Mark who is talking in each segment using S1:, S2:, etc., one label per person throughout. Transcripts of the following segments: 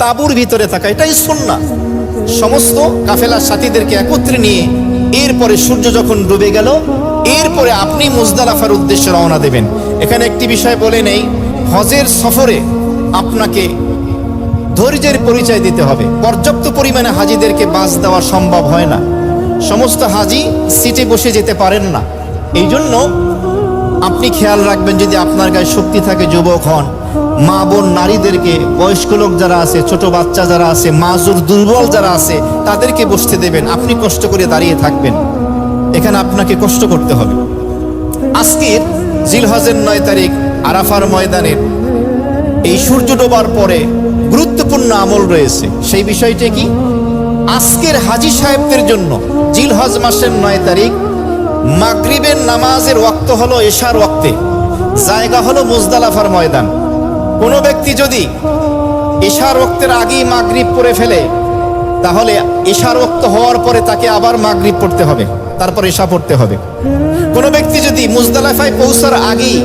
S1: তাঁবুর ভিতরে থাকা, এটাই সুন্না সমস্ত কাফেলার সাথীদেরকে একত্রে নিয়ে এরপরে সূর্য যখন ডুবে গেল, এরপরে আপনি মুজদালাফার উদ্দেশ্যে রওনা দেবেন। এখানে একটি বিষয় বলে নেই, হজের সফরে আপনাকে ধৈর্যের পরিচয় দিতে হবে। পর্যাপ্ত পরিমাণে হাজিদেরকে বাস দেওয়া সম্ভব হয় না। সমস্ত হাজি সিটে বসে যেতে পারেন না। এই জন্য আপনি খেয়াল রাখবেন যদি আপনার গায়ে শক্তি থাকে, যুবক হন। মা, বোন, নারীদেরকে, বয়স্ক লোক যারা আছে, ছোট বাচ্চা যারা আছে, মাজুর দুর্বল যারা আছে, তাদেরকে বসতে দেবেন। আপনি কষ্ট করে দাঁড়িয়ে থাকবেন। এখানে আপনাকে কষ্ট করতে হবে। আজকের জিলহজের নয় তারিখ, আরাফার ময়দানের এই সূর্য ডোবার পরে গুরুত্বপূর্ণ আমল রয়েছে। সেই বিষয়টি কি? আজকের হাজি সাহেবদের জন্য জিলহজ মাসের নয় তারিখ মাগরিবের নামাজের ওয়াক্ত হলো এশার ওয়াক্তে। জায়গা হলো মুজদালাফার ময়দান। কোনো ব্যক্তি যদি এশার ওক্তের আগেই মাগরিব পড়ে ফেলে, তাহলে এশার ওক্ত হওয়ার পরে তাকে আবার মাগরিব পড়তে হবে, তারপর এশা পড়তে হবে। কোনো ব্যক্তি যদি মুজদালাফায় পৌঁছার আগেই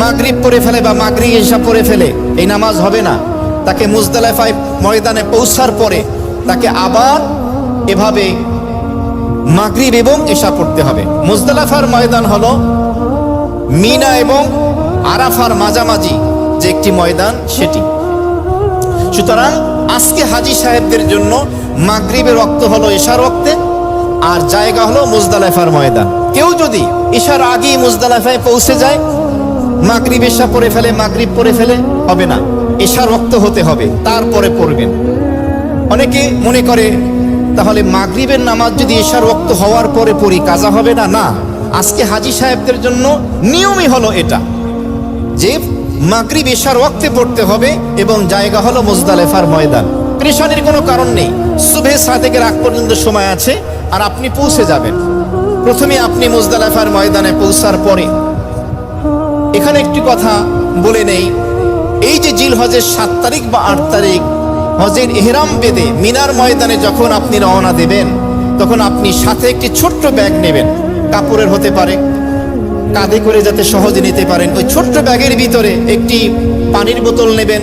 S1: মাগরিব পড়ে ফেলে বা মাগরি এশা পড়ে ফেলে, এই নামাজ হবে না। তাকে মুজদালাফায় ময়দানে পৌঁছার পরে তাকে আবার এভাবে মাগরিব এবং এশা পড়তে হবে। মুজদালাফার ময়দান হলো মিনা এবং আরাফার মাঝামাঝি যে একটি ময়দান, সেটি। সুতরাং আজকে হাজি সাহেবদের জন্য মাগরিবের রক্ত হলো এশার রক্তে, আর জায়গা হলো মুজদালাফার ময়দান। কেউ যদি এশার আগেই মুজদালাফায় পৌঁছে যায়, মাগরিব এশা পরে ফেলে, মাগরিব পরে ফেলে, হবে না। এশার রক্ত হতে হবে, তারপরে পড়বেন। অনেকে মনে করে তাহলে মাগরিবের নামাজ যদি এশার রক্ত হওয়ার পরে পড়ি, কাজা হবে না? না। আজকে হাজি সাহেবদের জন্য নিয়মই হলো এটা যে মাগরিব এশার ওয়াক্তে পড়তে হবে এবং জায়গা হলো মুজদালেফার ময়দান। পরেশানির কোনো কারণ নেই। সুবে সাদেকের আগ পর্যন্ত সময় আছে আর আপনি পৌঁছে যাবেন। প্রথমে আপনি মুজদালেফার ময়দানে পৌঁছার পরে এখানে একটি কথা বলে নেই। এই যে জিল হজের সাত তারিখ বা আট তারিখ হজের এহরাম বেঁধে মিনার ময়দানে যখন আপনি রওনা দেবেন, তখন আপনি সাথে একটি ছোট্ট ব্যাগ নেবেন। কাপড়ের হতে পারে, কাঁধে করে যাতে সহজে নিতে পারেন। ওই ছোট্ট ব্যাগের ভিতরে একটি পানির বোতল নেবেন,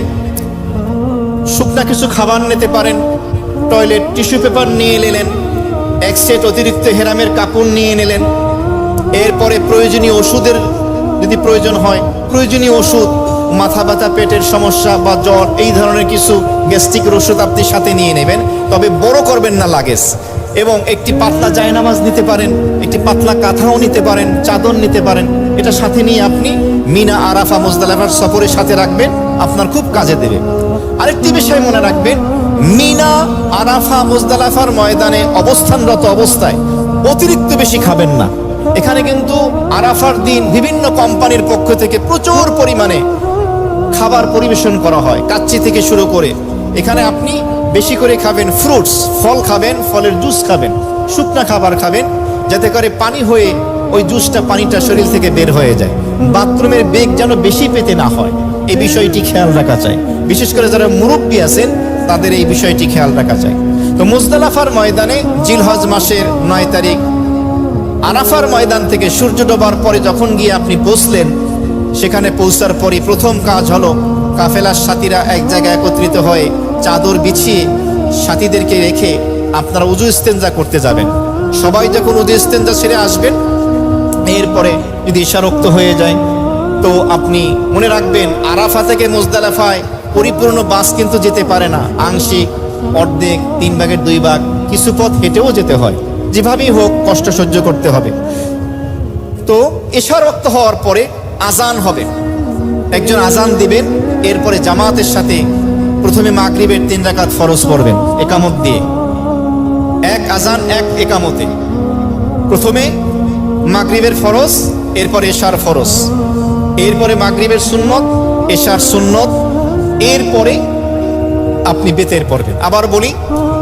S1: শুকনা কিছু খাবার নিতে পারেন, টয়লেট, টিস্যু পেপার নিয়ে নিলেন, এক সেট অতিরিক্ত হেরামের কাপড় নিয়ে নিলেন। এরপরে প্রয়োজনীয় ওষুধের যদি প্রয়োজন হয়, প্রয়োজনীয় ওষুধ মাথা ব্যথা, পেটের সমস্যা বা জ্বর, এই ধরনের কিছু গ্যাস্ট্রিকের ওষুধ আপনি সাথে নিয়ে নেবেন। তবে বড় করবেন না লাগেজ এবং একটি পাতলা জায়নামাজ নিতে পারেন, একটি পাতলা কাঁথাও নিতে পারেন, চাদর নিতে পারেন। এটা সাথে নিয়ে আপনি মিনা, আরাফা, মুজদালাফার সফরের সাথে রাখবেন, আপনার খুব কাজে দেবে। আরেকটি বিষয় মনে রাখবেন, মিনা, আরাফা, মোজদালাফার ময়দানে অবস্থানরত অবস্থায় অতিরিক্ত বেশি খাবেন না। এখানে কিন্তু আরাফার দিন বিভিন্ন কোম্পানির পক্ষ থেকে প্রচুর পরিমাণে খাবার পরিবেশন করা হয়, কাচ্চি থেকে শুরু করে। এখানে আপনি বেশি করে খাবেন ফ্রুটস ফল খাবেন, ফলের জুস খাবেন, শুকনা খাবার খাবেন, যাতে করে পানি হয়ে ওই জুসটা পানিটা শরীর থেকে বের হয়ে যায়। বাথরুমের বেগ যেন বেশি পেতে না হয়। এই বিষয়টি খেয়াল রাখা চাই বিশেষ করে যারা মুরব্বী আছেন, তাদের এই বিষয়টি খেয়াল রাখা চাই তো মুজদালাফার ময়দানে জিলহজ মাসের নয় তারিখ, আরাফার ময়দান থেকে সূর্য ডোবার পরে যখন গিয়ে আপনি বসলেন সেখানে পৌঁছার পরই প্রথম কাজ হলো কাফেলার সাথীরা এক জায়গায় একত্রিত হয়ে চাদর বিছিয়ে সাথীদেরকে রেখে আপনারা উজু ইস্তেঞ্জা করতে যাবেন। সবাই যখন উজু ইস্তেঞ্জা ছেড়ে আসবেন, এরপরে যদি ইশারক্ত হয়ে যায়, তো আপনি মনে রাখবেন আরাফা থেকে মুজদালাফায় পরিপূর্ণ বাস কিন্তু যেতে পারে না। আংশিক, অর্ধেক, তিন ভাগের দুই ভাগ, কিছু পথ হেঁটেও যেতে হয়। যেভাবেই হোক কষ্ট সহ্য করতে হবে। তো এশারক্ত হওয়ার পরে আজান হবে। একজন আজান দিবেন, এরপরে জামাতের সাথে প্রথমে মাগরিবের তিন রাকাত ফরজ পড়বেন, একামত দিয়ে। এক আজান, এক একামতে। প্রথমে মাগরিবের ফরজ, এরপরে এশার ফরজ। এরপরে মাগরিবের সুন্নত, এশার সুন্নত, এরপরে আপনি বেতের পড়বেন। আবার বলি,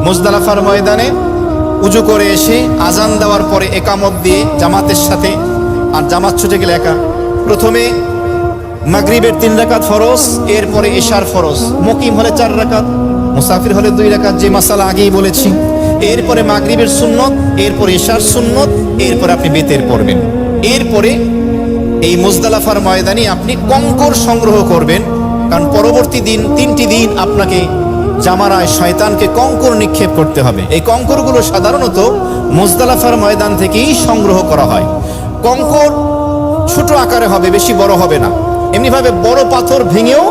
S1: মুজদালাফার ময়দানে উজু করে এসে আজান দেওয়ার পরে একামত দিয়ে জামাতের সাথে, আর জামাত ছুটে গেলে একা। প্রথমে মাগরিবের তিন রাকাত ফরজ, এরপরে এশার ফরজ। মকিম হলে চার রাকাত, মুসাফির হলে দুই রাকাত, যে মাসালা আগেই বলেছি। এরপরে মাগরিবের সুন্নত, এরপরে এশার সুন্নত, এরপরে আপনি বেতের পড়বেন। এরপরে এই মুজদালাফার ময়দানে আপনি কঙ্কর সংগ্রহ করবেন, কারণ পরবর্তী দিন, তিনটি দিন আপনাকে জামারায় শয়তানকে কঙ্কর নিক্ষেপ করতে হবে। এই কঙ্করগুলো সাধারণত মুজদালাফার ময়দান থেকেই সংগ্রহ করা হয়। কঙ্কর ছোট আকারে হবে, বেশি বড় হবে না। এমনিভাবে বড় পাথর ভেঙেও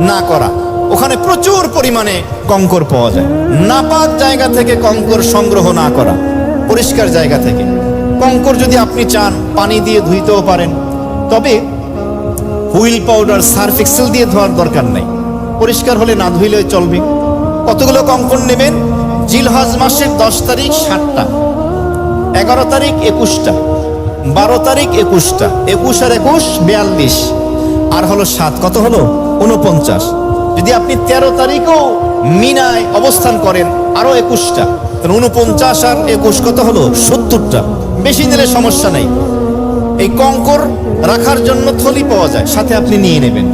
S1: না করা। ওখানে প্রচুর পরিমাণে কঙ্কর পাওয়া যায়। নাপাক জায়গা থেকে কঙ্কর সংগ্রহ না করা। পরিষ্কার জায়গা থেকে। কঙ্কর যদি আপনি চান, পানি দিয়ে ধুইতেও পারেন। তবে হুইল পাউডার সার্ফ এক্সেল দিয়ে ধোয়ার দরকার নেই। পরিষ্কার হলে না ধুইলেও চলবে। কতগুলো কঙ্কর নেবেন? জিলহজ মাসের দশ তারিখ সাতটা, এগারো তারিখ একুশটা। বারো তারিখ একুশটা। একুশ আর একুশ, বিয়াল্লিশ। আর হলো সাত, কত হলো? উনপঞ্চাশ যদি আপনি তেরো তারিখও মিনায় অবস্থান করেন, আরও একুশটা। তাহলে উনপঞ্চাশ আর একুশ কত হলো? সত্তরটা। বেশি দিলে সমস্যা নেই। এই কঙ্কর রাখার জন্য থলি পাওয়া যায়, সাথে আপনি নিয়ে নেবেন।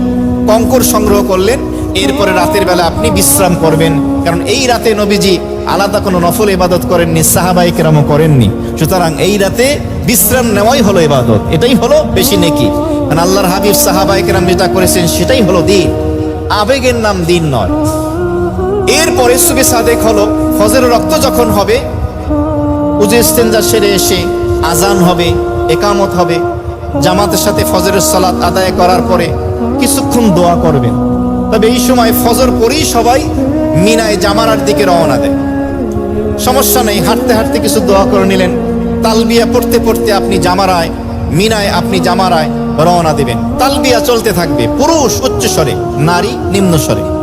S1: কঙ্কর সংগ্রহ করলেন এরপরে রাতের বেলা আপনি বিশ্রাম করবেন, কারণ এই রাতে নবীজি আলাদা কোনো নফল ইবাদত করেননি সাহাবাই কেরামও করেননি। সুতরাং এই রাতে বিশ্রাম নেওয়াই হলো ইবাদত, এটাই হলো বেশি নেকি। কারণ আল্লাহর হাবিব সাহাবাই কেরাম যেটা করেছেন, সেটাই হলো দিন। আবেগের নাম দিন নয়। এরপরে সুবে সাদেক হলো, ফজরের রক্ত যখন হবে, উজু সেরে এসে আজান হবে, একামত হবে। জামাতের সাথে ফজরের সালাত আদায় করার পরে কিছুক্ষণ দোয়া করবেন। তবে এই সময় ফজর পরেই সবাই মিনায় জামারার দিকে রওনা দেয়। সমস্যা নেই, হাঁটতে হাঁটতে কিছু দোয়া করে নিলেন। তালবিয়া পড়তে পড়তে আপনি জামারায়, মিনায় আপনি জামারায় রওনা দেবেন। তালবিয়া চলতে থাকবে, পুরুষ উচ্চস্বরে, নারী নিম্ন স্বরে